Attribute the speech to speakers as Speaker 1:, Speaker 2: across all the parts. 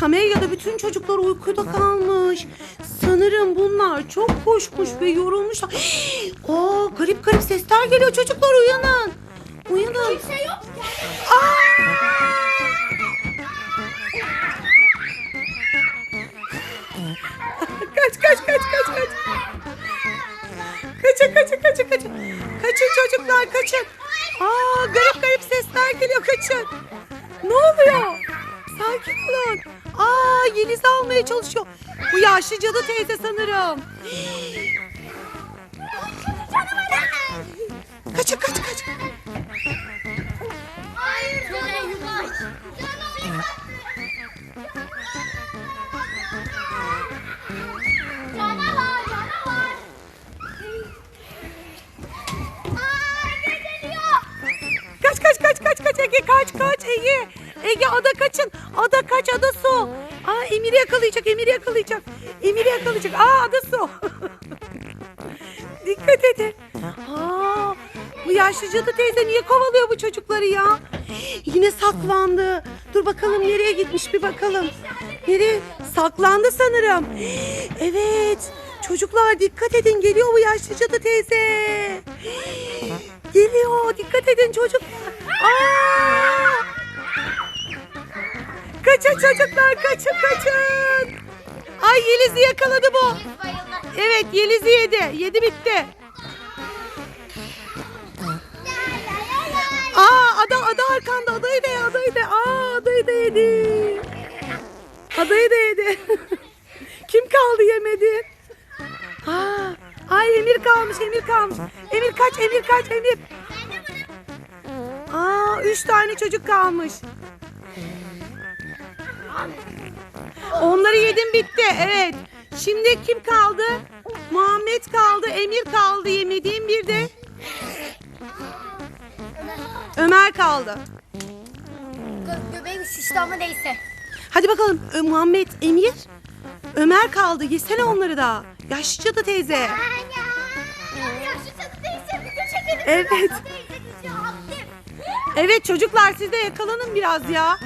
Speaker 1: Kamelya'da bütün çocuklar uykuda kalmış. Sanırım bunlar çok koşmuş ve yorulmuşlar. Aa, garip garip sesler geliyor çocuklar uyanın. Uyanın.
Speaker 2: Kimse yok.
Speaker 1: Kaç kaç kaç kaç kaç. Kaçın kaçın kaçın kaçın. Kaçın çocuklar kaçın. Aa garip garip sesler geliyor kaçın. Ne oluyor? Sakin olun. Aa Yeliz'i almaya çalışıyor. Bu yaşlı cadı teyze sanırım. Kaçın kaçın kaçın.
Speaker 2: Hayır. Canavar. Canavar. Canavar. Aa, ne geliyor?
Speaker 1: Kaç kaç kaç kaç kaç Ege kaç kaç Ege. Ege ada kaçın. Ada kaç ada su. Aa Emir'i yakalayacak Emir'i yakalayacak. Emir'i yakalayacak. Aa ada su. Dikkat edin. Aa, bu yaşlı cadı teyze niye kovalıyor bu çocukları ya? Yine saklandı. Dur bakalım nereye gitmiş bir bakalım. Nereye? Saklandı sanırım. Evet. Çocuklar dikkat edin geliyor bu yaşlı cadı teyze. Geliyor. Dikkat edin çocuklar. Aa! Çocuklar kaçın kaçın. Ay Yeliz'i yakaladı bu. Evet Yeliz'i yedi. Yedi bitti. Aa ada ada arkanda adayı da adayı da. Aa adayı da yedi. Adayı da yedi. Kim kaldı yemedi? Aa, ay Emir kalmış Emir kalmış. Emir kaç Emir kaç Emir. Aa üç tane çocuk kalmış. Onları yedim bitti. Evet. Şimdi kim kaldı? Muhammed kaldı, Emir kaldı yemediğim bir de Ömer kaldı.
Speaker 2: Gö göbeğim şişti ama neyse.
Speaker 1: Hadi bakalım Ö- Muhammed, Emir, Ömer kaldı. Yesene onları da. Yaşlıca da teyze.
Speaker 2: Yaşlı cadı teyze video çekelim.
Speaker 1: Evet. Evet çocuklar siz de yakalanın biraz ya.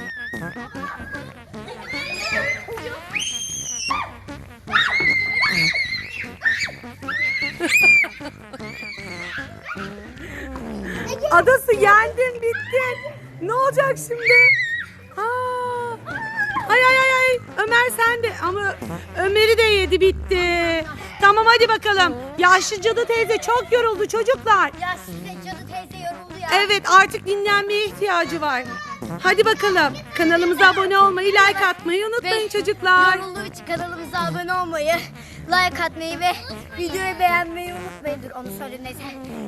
Speaker 1: Adası yendin bittin. Ne olacak şimdi? Aa. Ay ay ay ay. Ömer sen de ama Ömer'i de yedi bitti. Tamam hadi bakalım. Yaşlı cadı teyze çok yoruldu çocuklar.
Speaker 2: Yaşlı cadı teyze yoruldu ya.
Speaker 1: Evet artık dinlenmeye ihtiyacı var. Hadi bakalım. Kanalımıza abone olmayı, like atmayı unutmayın
Speaker 2: Ve
Speaker 1: çocuklar.
Speaker 2: Yorulduğu için kanalımıza abone olmayı, like atmayı ve videoyu beğenmeyi unutmayın. Dur onu söyle neyse.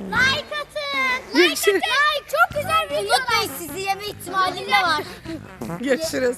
Speaker 2: Like atın.
Speaker 1: Görüşürüz.
Speaker 2: Like çok güzel video. Unutmayın sizi yeme ihtimalim de var.
Speaker 1: Görüşürüz.